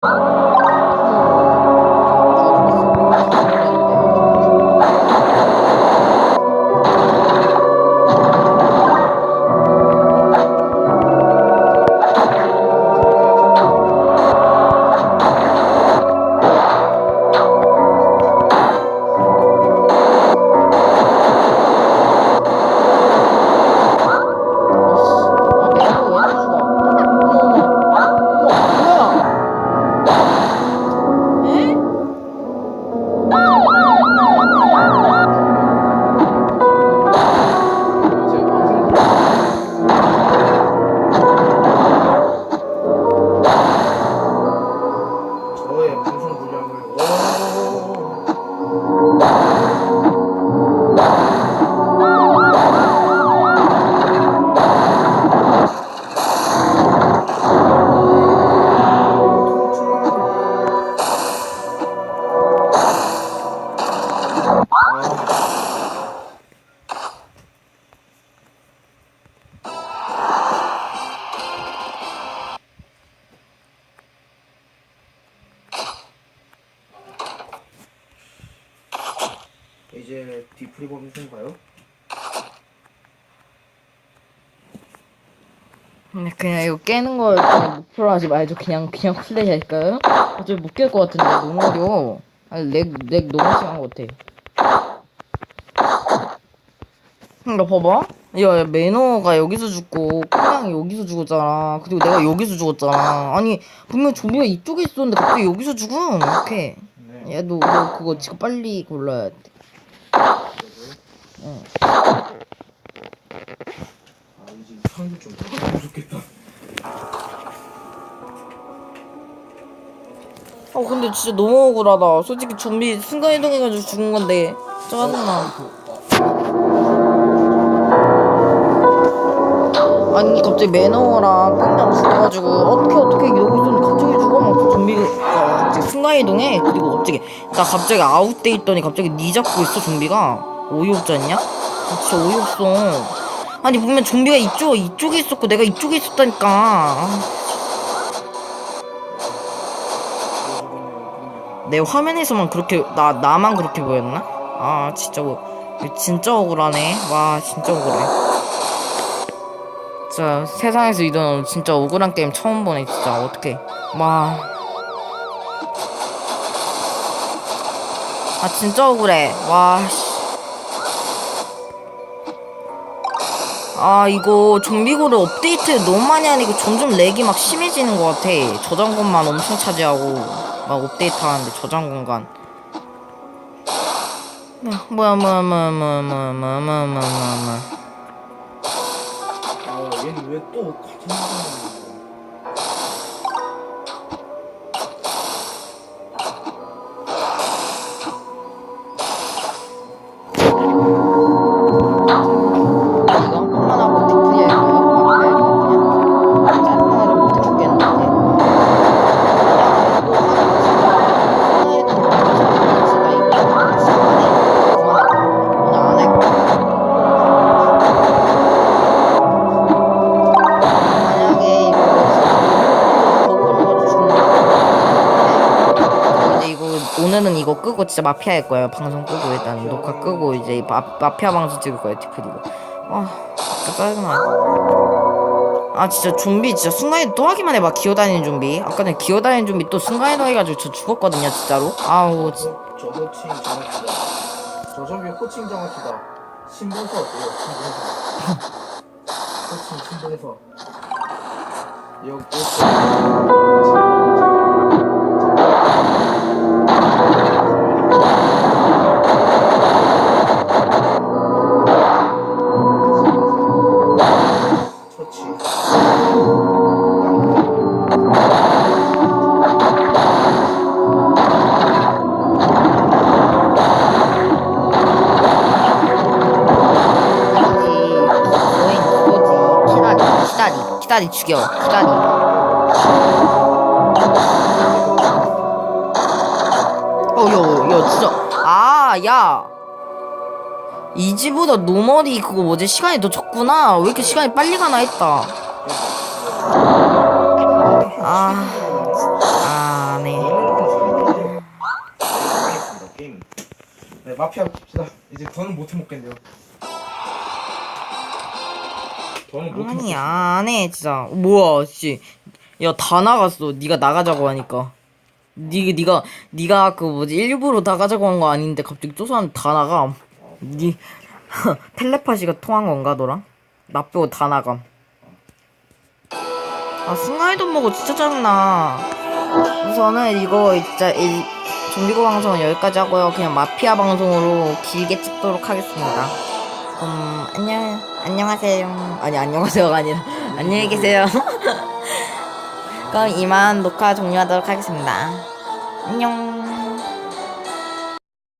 Bye. 이제 디프리범 생가요? 근데 그냥 이거 깨는 걸 그냥 목표로 하지 말죠. 그냥 그냥 플레이 할까요? 어차피 못 깰 것 같은데 너무 어려워. 아니 렉, 렉 너무 심한 것 같아. 그러니까 봐봐. 야, 야 매너가 여기서 죽고 꽁냥이 여기서 죽었잖아. 그리고 내가 여기서 죽었잖아. 아니 분명 좀비가 이쪽에 있었는데 갑자기 여기서 죽음. 이렇게. 네. 야, 너, 너 그거 지금 빨리 골라야 돼. 응. 아 이제 상도 좀 바꾸면 좋겠다. 아 근데 진짜 너무 억울하다. 솔직히 좀비 순간 이동해가지고 죽은 건데 짜증나. 아니 갑자기 매너랑 꽁냥 죽어가지고 어떻게 어떻게 이러고 있었는데 갑자기 죽어 막 좀비가 갑자기 순간 이동해 그리고 갑자기 나 갑자기 아웃돼 있더니 갑자기 니 잡고 있어 좀비가 어이없지 않냐? 아, 진짜 어이없어. 아니 보면 좀비가 이쪽 이쪽에 있었고 내가 이쪽에 있었다니까. 아. 내 화면에서만 그렇게 나 나만 그렇게 보였나? 아 진짜 뭐 진짜 억울하네. 와 진짜 억울해. 진짜 세상에서 이런 진짜 억울한 게임 처음 보네 진짜 어떡해. 와. 아 진짜 억울해. 와. 씨. 아 이거 좀비고를 업데이트 너무 많이 하니까 점점 렉이 막 심해지는 것 같아. 저장 공간 엄청 차지하고 막 업데이트 하는데 저장 공간. 야, 뭐야 뭐야 뭐야 뭐야 뭐야 뭐야 뭐야 뭐야 뭐야 아 얘는 왜또 같은 상황이야? 끄고 진짜 마피아 할 거예요. 방송 끄고 일단 녹화 끄고 이제 마, 마피아 방송 찍을 거예요. 디프리고. 아 진짜 짜증나. 아 진짜 좀비 진짜 순간이동 또 하기만 해봐 기어다니는 좀비. 아까 전에 기어다니는 좀비 또 순간이동 해가지고 저 죽었거든요 진짜로. 아우 진- 저, 저 호칭 정확히다. 저 좀비 호칭 정확히다. 신분서 어때요? 신분서. 호칭 신분서. 여기 후다리 죽여. 후다리 어여여 진짜. 아야. 이지보다 노멀이 그거 뭐지? 시간이 더 적구나. 왜 이렇게 시간이 빨리 가나 했다. 아 아네. 네 마피아 봅시다. 이제 더는 못해먹겠네요. 못 아니. 안해 진짜. 뭐야 씨. 야 다 나갔어. 네가 나가자고 하니까. 니, 니가 니가 그 뭐지 일부러 나가자고 한 거 아닌데 갑자기 또 사람 다 나가 니 텔레파시가 통한 건가 너랑? 나 빼고 다 나감. 아 순간이동 보고 진짜 짜증나. 우선은 이거 진짜 일, 좀비고 방송은 여기까지 하고요. 그냥 마피아 방송으로 길게 찍도록 하겠습니다 음 안녕 안녕하세요. 아니 안녕하세요가 아니라 안녕히 계세요. 그럼 이만 녹화 종료하도록 하겠습니다. 안녕